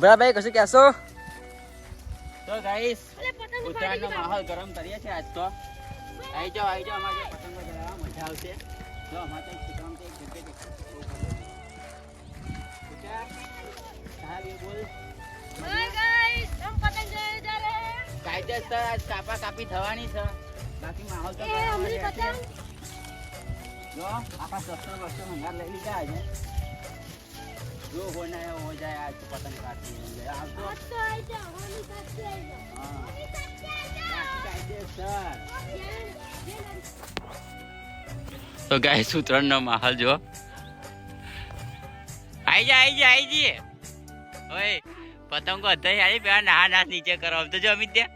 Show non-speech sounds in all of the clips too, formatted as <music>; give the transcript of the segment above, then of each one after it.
બરાબર કશું કહેશો? તો ગાઈસ ઉત્તરાયણનો માહોલ ગરમ કરીએ છીએ આજ તો. આવી જાઓ આવી જાઓ અમારે પતંગો ચલાવવા મજા આવશે. જો અમારે શીખવાનું તો એક જગ્યાએ બોલ. કાયદેસર આજ કાપા કાપી થવાની છે. બાકી માહોલ તો જો આપણા સસ્તો બસ્તો મંગાર લઈ લીધા આજે. જો હોના હે હો જાય આજ તો પતંગ કાપી લઈ જાય. આવતો आज तो आई जाओ होली साथ से आई जाओ હા होली साथ से आई કાયદેસર जाओ તો ગાય સૂત્રણનો માહોલ જો આઈ જા આઈ જા આઈ જઈએ ઓય પતંગો હતા યાર પેલા ના ના નીચે કરો આમ તો જો અમિત ત્યાં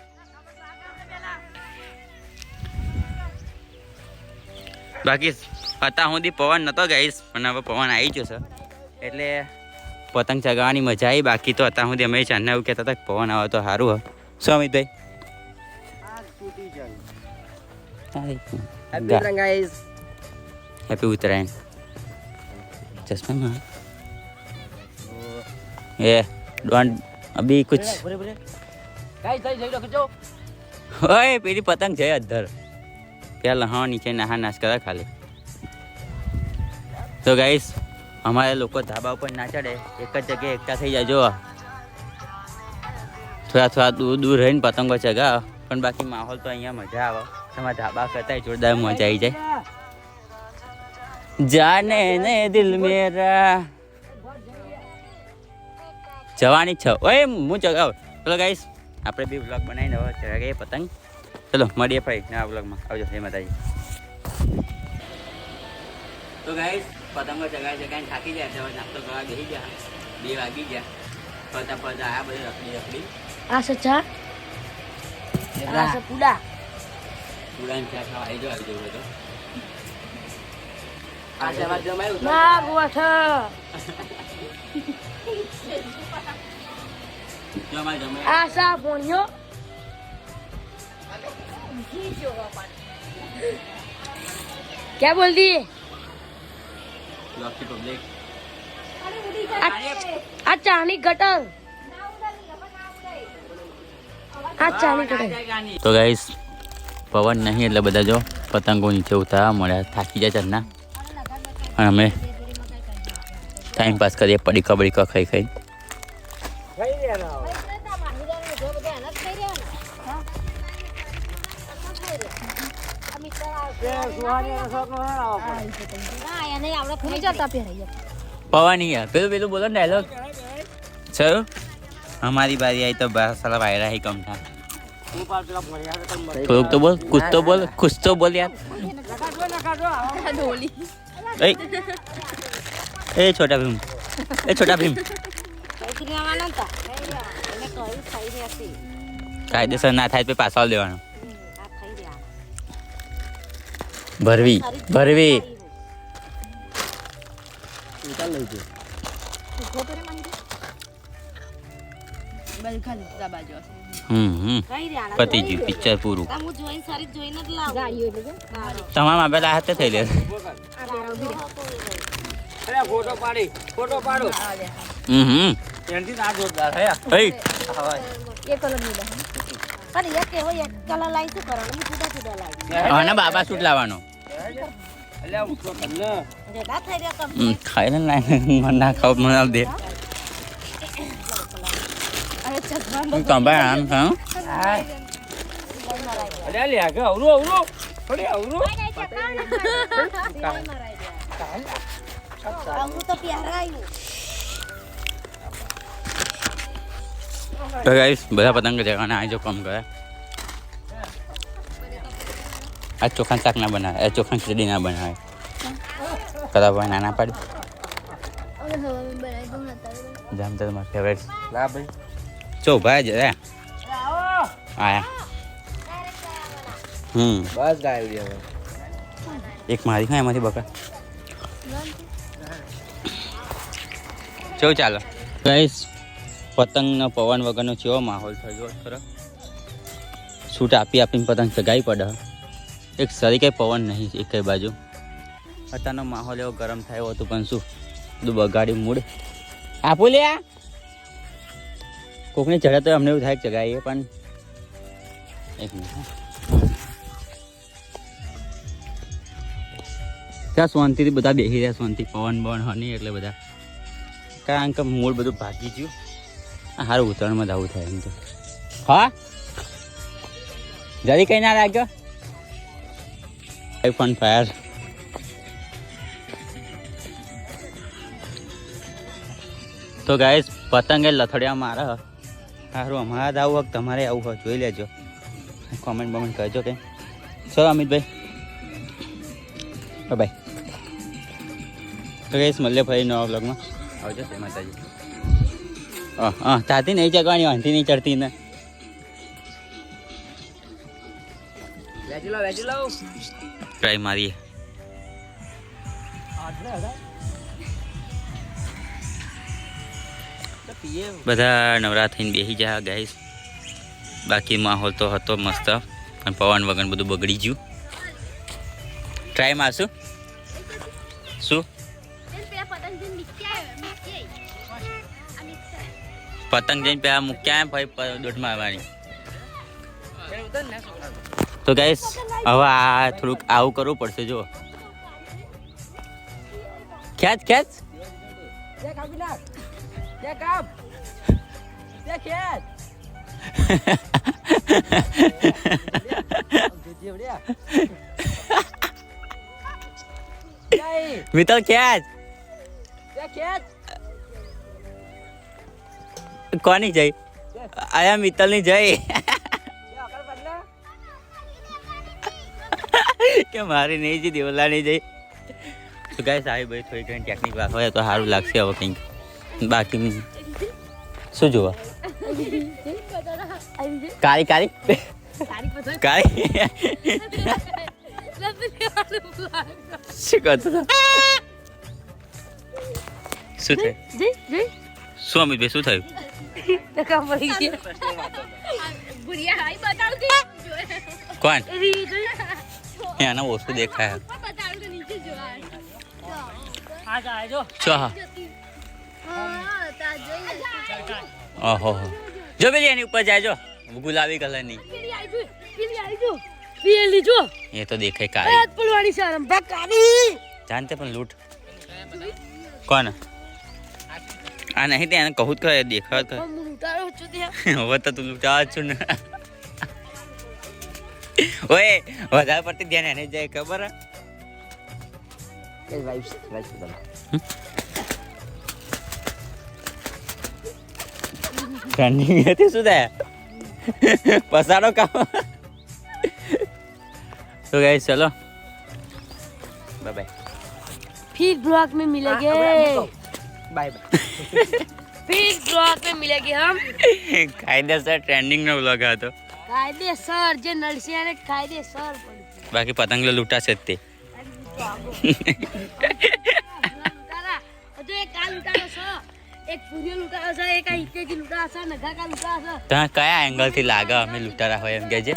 <laughs> બાકી અત્યાર સુધી પવન નતો ગાઈશ પણ હવે પવન આવી ગયો છે. એટલે પતંગ ચગાવવાની મજા આવી. બાકી તો અત્યાર સુધી અમે ચાંદને એવું કહેતા હતા પવન આવે તો સારું હોય. શું અમિતભાઈ હેપી ઉત્તરાયણ ચશ્મા એ ડોન્ટ અભી કુછ. ઓય પેલી પતંગ છે અધર. પેલા હા નીચે નાહા નાશ કરે ખાલી. તો ગાઈસ અમારે લોકો ધાબા ઉપર ના ચડે. એક જ જગ્યાએ એકઠા થઈ જાય જો થોડા થોડા દૂર દૂર રહીને પતંગો ચગાવો. પણ બાકી માહોલ તો અહીંયા મજા આવે. તમારા ધાબા કરતા જોરદાર મજા આવી જાય. જાને ને દિલ મેરા. જવાની છે. ઓય, હું ચગાવ. ચલો ગાઈસ આપણે બી બ્લોગ બનાવીને ચગાવીએ પતંગ. ચલો મળીએ ભાઈ ના વ્લોગમાં. આવજો જય માતાજી. તો ગાઈસ પતંગો ચગાવી ચગાવીને થાકી જાય છે નાસ્તો કરવા બેસી ગયા. બે વાગી ગયા. ફરતા ફરતા આ બધું રખડી રખડી. આ સચ્ચા આ સપુડા પુડા. ચા ખાવા આવી જો આવી જવું તો આ સવાર જમાયું ભાગ વઠ જો જમાય આ સા ભોણ્યો. क्या बोल दी બ્લોગથી પબ્લિક આ ચાની ગટર આ ચાની ગટર તો ગાઈસ પવન નહીં એટલે બધા જો પતંગો નીચે ઉતારવા મળ્યા થાકી જાય ચરના અને અમે ટાઈમ પાસ કરીએ પડીકા બડીકા ખાઈ ખાઈ પવન યાર પેલું પેલું બોલો ને ડાયલોગ સર હમારી બારી આવી તો બસ સાલા વાયરા ही कम था હું પાછો પેલા ભણ્યા હતા તમે મરી. થોડુંક તો બોલ कुछ तो बोल कुछ तो बोल यार નખાડજો, નખાડજો, આવો. ए ए छोटा भीम ए छोटा भीम કાયદેસર ના થાય તો પાછો લેવાનો ભરવી ભરવી. ઉતાર લઈ જો. હમ હમ પતી ગયું પિક્ચર પૂરું તમામ આપેલા હાથે થઈ લે. અરે ફોટો પાડી ફોટો પાડો. હમ હમ. જોરદાર હે? એ આને બાબા સૂટ લાવવાનો. અલ્યા ઉઠો તમને હમ, ખાઈ લે ના મને ના ખાવ મને આપ દે હું કંબાળ આમ ખાઉં અલ્યા લે આગળ અવરું અવરું થોડી અવરું તો ગાઈસ બધા પતંગ જગાને આ જો કામ કરે આ ચોખાન શાક ના બનાવે આ ચોખાની ખીચડી ના બનાવે. કદા ભાઈ નાના પાડી જામ તો મારા ફેવરેટ ના ભાઈ. ચો ભાઈ જરા આયા. હમ. બસ ગાય એક મારી ખાય એમાંથી બકા ચો ચાલો. ગાઈસ પતંગનો પવન વગરનો કેવો માહોલ થયો ખરો? છૂટ આપી આપીને પતંગ ચગાવી પડે. એક સરી કંઈ પવન નહીં એક કઈ બાજુ. અત્યારનો માહોલ એવો ગરમ થયો હતો, પણ શું? બધું બગાડી મૂડ. આપો લે કોકની ચડે તો અમને એવું થાય ચગાવીએ પણ એક મિનિટ ત્યાં શાંતિથી બધા બેસી રહ્યા, શાંતિ, પવન બવન હની એટલે બધા. કારણ કે મૂળ બધું ભાગી ગયું. હારું ઉત્તરાયણમાં જ આવું થાય એમ તો. હા? જરી કઈ ના લાગ્યો? ફન ફાયર તો ગાઈસ પતંગ લથડિયા મારે. સારું અમારા જ આવું તમારે આવું હોય જોઈ લેજો. કોમેન્ટ બમેન્ટ કરજો કે. ચલો અમિતભાઈ. બાય તો ગાઈસ મળીએ ફરી નવા બ્લોગમાં આવજો તે માતાજી. હા હા તાતી નહીં ચગવાની વાંધી નહીં ચડતી ને. વેચી લો વેચી લો. ટ્રાય મારીએ. બધા નવરા થઈને બેસી જા ગાઈસ બાકી માહોલ તો હતો મસ્ત પણ પવન વગન બધું બગડી ગયું. ટ્રાય મારશું શું? પતંગ જઈને પેલા મૂક્યા ભાઈ પ- દોઢ મારવાની તો ગાઈસ હવે આ થોડુંક આવું કરવું પડશે જો ખેંચ ખેંચ. તે <laughs> ખેંચ. જય મિત્તલ કોની જઈ આયા મિત્તલની જઈ <laughs> કે મારી નહીં જઈ દેવલા નહીં જઈ. તો ગાઈસ આવી ભાઈ થોડી ઘણી ટેકનિક હોય તો સારું લાગશે હવે કંઈક. બાકી શું જોવા? કાળી કાળી. કાળી. શું કરતો હતો શું થયું? શું અમિતભાઈ શું થયું? કોણ? એના ઓછું દેખાય? ઓહો. જો પેલી એની ઉપર જાય જો ગુલાબી કલરની. એ તો દેખાય કાળી. જાનતે પણ લૂંટ. કોણ આ નહીં તે એને કહું જ કરે દેખાવ જ <laughs> હવે તો તું લૂંટાવ જ છું ને. ઓય વધારે પડતી ધ્યાન એને જ જાય ખબર હે? એ વાઇફ વાઇફ બદલ રનિંગ હતી શું થાય પસાડો કામ તો ગાઈસ ચલો બાય બાય फिर ब्लॉग में मिलेंगे બાય બાય फिर ब्लॉग में मिलेंगे हम કાયદેસર ટ્રેન્ડિંગ નો બ્લોગ હતો કાયદેસર જે નડશે એને કાયદેસર બાકી પતંગ લૂંટાશે જ તે. તમે કયા એંગલથી લાગે અમે લૂંટારા હોય એમ કે છે?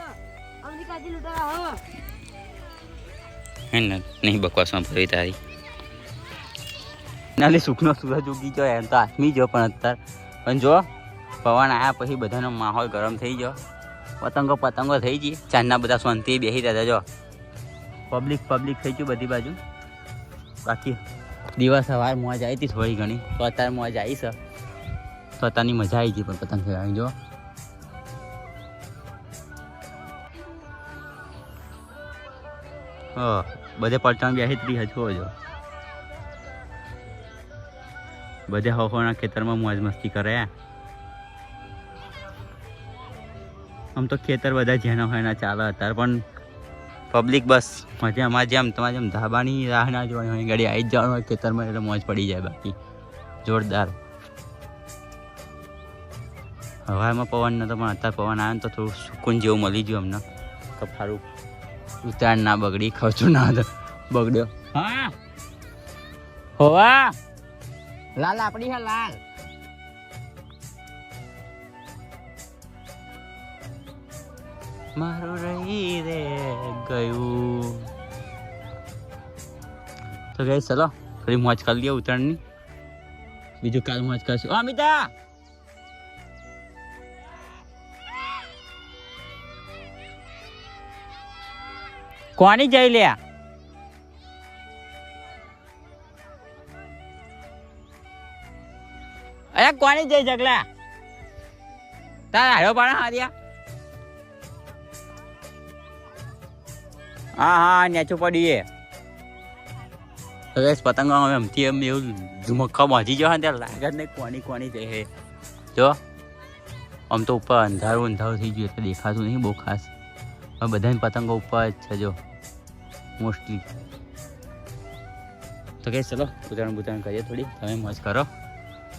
નહીં બકવાસમાં ભરી તારી. નાલી સુખનો સૂરજ ઉગી ગયો એમ તો આથમી ગયો પણ અત્યારે. પણ જો પવન આવ્યા પછી બધાનો માહોલ ગરમ થઈ ગયો. પતંગો પતંગો થઈ ગઈ. ચાંદના બધા શાંતિ બેસી રહ્યા જો. પબ્લિક પબ્લિક થઈ ગયું બધી બાજુ. બાકી દિવસ સવાર મોં આવી હતી થોડી ઘણી. તો અત્યારે મોં આવી છે. તો અત્યારની મજા આવી ગઈ પણ પતંગ ચગાવવાની જો. બધે પલટાણ બેસી જ હજુ, જો. બધે હવાના ખેતરમાં મોજ મસ્તી કરે. આમ તો ખેતર બધા જેના હોય એના ચાલે અત્યારે પણ પબ્લિક બસ. મજા અમારે જેમ તમારે જેમ ધાબાની રાહ ના જોવાની હોય ગાડી આવી જ જવાનું હોય ખેતરમાં એટલે મોજ પડી જાય બાકી. જોરદાર. હવામાં પવન નતો પણ અત્યારે પવન આવે ને તો થોડું સુકૂન જેવું મળી ગયું અમને. કફારું ઉત્તરાયણ ના બગડી ખર્ચું ના બગડ્યો. હા. હોવા. લાલ આપણી હા લાલ. મારું રહી રે ગયું. તો ગઈ ચલો, ફરી મોજ કરી લઈએ ઉત્તરાયણની બીજું કાલ મોજ કરશું. ઓ અમિતા! કોની જઈ લે અરે, કોની જઈ જગલા તારા હારો પાડા હાર્યા હા હા નેચું એ. હવે પતંગો અમે એમથી એમ એવું ધુમખા બાંધી જવા ને ત્યારે લાગે જ નહીં કોની કોની છે જો, આમ તો ઉપર અંધારું અંધારું થઈ ગયું, એટલે દેખાતું નહીં બહુ ખાસ. હવે બધાની પતંગો ઉપર જ છે, જો. મોસ્ટલી તો કહીશ ચલો, ઉતારણ બુતારણ કરીએ થોડી. તમે મોજ કરો.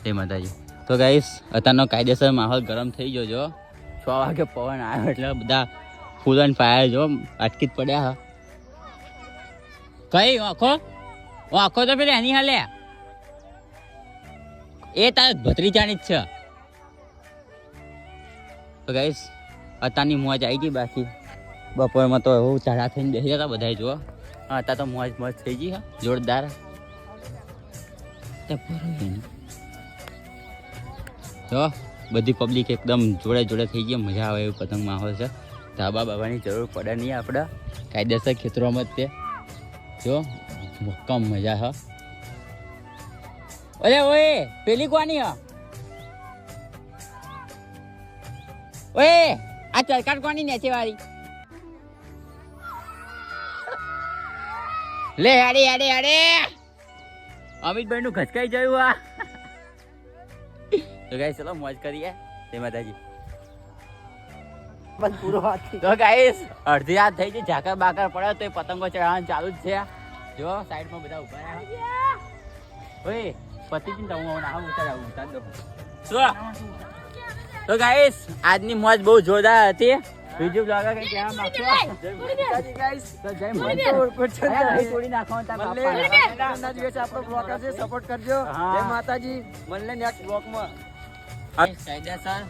તે માતાજી. તો ગાઈસ અત્યારનો કાયદેસર માહોલ ગરમ થઈ ગયો, જો. છ વાગે પવન આવ્યો, એટલે બધા ફૂલ પાયા જો, અટકી જ પડ્યા હા. કઈ આખો ઓ આખો તો પેલી એની હાલે. એ તાર ભત્રીજાની જ છે. તો ગાઈસ મોજ આવી ગઈ બાકી. બપોરમાં તો એવું ચાડા થઈને બેસી જતા બધા જુઓ. અત્યારે તો મોજ મોજ થઈ ગઈ હા, જોરદાર. જો, બધી પબ્લિક એકદમ જોડે જોડે થઈ ગઈ, મજા આવે એવું પતંગ માહોલ છે. ધાબા બાબાની જરૂર પડે નહીં આપણે કાયદેસર ખેતરોમાં જ તે. જો, મક્કમ મજા હ. ઓલે ઓય પેલી કોની હ? ઓય આ ચરકાટ કોની નેચે વાળી? લે આડે આડે આડે અમિતભાઈ નું ખચકાઈ જયું આ. <laughs> તો ગાઈસ ચલો મોજ કરીએ. જય માતાજી. બસ પૂરો હાથ તો ગાઈસ અડધી રાત થઈ ગઈ ઝાકર બાકર પડે તો એ પતંગો ચડાવવાનું ચાલુ જ છે. જો સાઈડમાં બધા ઊભા રહ્યા. ઓય પતિ હું ના ઉતાર આવું ઉતાર દો તો ગાઈસ આજની મોજ બહુ જોરદાર હતી. બીજું બ્લોગર કઈ કહેવા માંગશો? માતાજી તો જય તો માતાજી. તોડી બાપા. દિવસે આપણો બ્લોગ છે સપોર્ટ કરજો. હા. જય માતાજી. મળીએ નેક્સ્ટ બ્લોગમાં કાયદેસર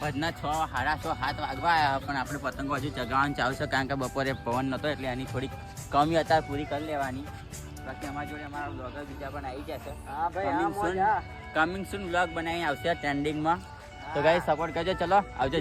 ભજના છ સાડા છ સાત વાગવા આવ્યા પણ આપણે પતંગો હજુ ચગાવવાનું ચાલુ છે કારણ કે બપોરે પવન નહોતો એટલે એની થોડીક કમી અત્યારે પૂરી કરી લેવાની. બાકી અમારા જોડે અમારા બ્લોગર બીજા પણ આવી જશે કમિંગ. હા કમિંગ સુન બ્લોગ બનાવી આવશે ટ્રેન્ડિંગમાં તો ગાઈ સપોર્ટ કરજો. ચલો આવજો.